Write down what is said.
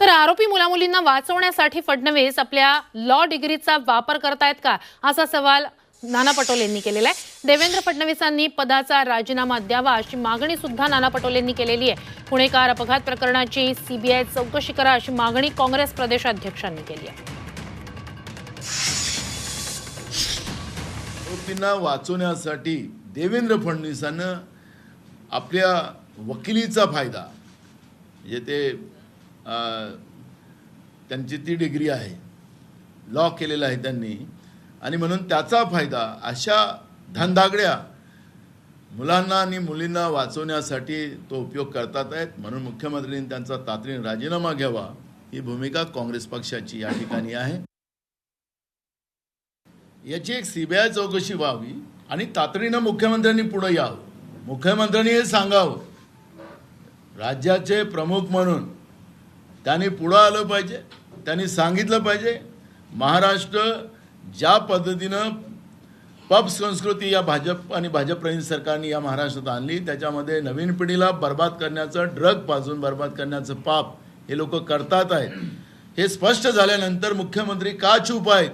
तर आरोपी मुलामुलींना वाचवण्यासाठी फडणवीस आपल्या लॉ डिग्रीचा वापर करतायत का? असा सवाल नाना पटोलेंनी केलेला आहे. देवेंद्र फडणवीसांनी पदाचा राजीनामा द्यावा अशी मागणी सुद्धा नाना पटोलेंनी केलेली आहे. पुणेकार अपघात प्रकरणाची सीबीआय चौकशी करा अशी मागणी काँग्रेस प्रदेशाध्यक्षांनी केली आहे. आरोपींना वाचवण्यासाठी देवेंद्र फडणवीसानं आपल्या वकिलीचा फायदा म्हणजे ते त्यांची ती डिग्री आहे. लॉ केलेलं आहे त्यांनी. आणि म्हणून त्याचा फायदा अशा धनदागड्या मुलांना आणि मुलींना वाचवण्यासाठी तो उपयोग करतात आहेत. म्हणून मुख्यमंत्र्यांनी त्यांचा तातडीने राजीनामा घ्यावा. ही भूमिका काँग्रेस पक्षाची या ठिकाणी आहे. याची एक सीबीआय चौकशी व्हावी आणि तातडीनं मुख्यमंत्र्यांनी पुढे यावं. मुख्यमंत्र्यांनी हे सांगावं. राज्याचे प्रमुख म्हणून त्यांनी पुढं आलं पाहिजे त्यांनी सांगितलं पाहिजे. महाराष्ट्र ज्या पद्धतीनं पब संस्कृती या भाजप आणि भाजप सरकारने या महाराष्ट्रात आणली त्याच्यामध्ये नवीन पिढीला बर्बाद करण्याचं ड्रग पाजून बर्बाद करण्याचं पाप हे लोक करतात आहेत. हे स्पष्ट झाल्यानंतर मुख्यमंत्री का चूप आहेत?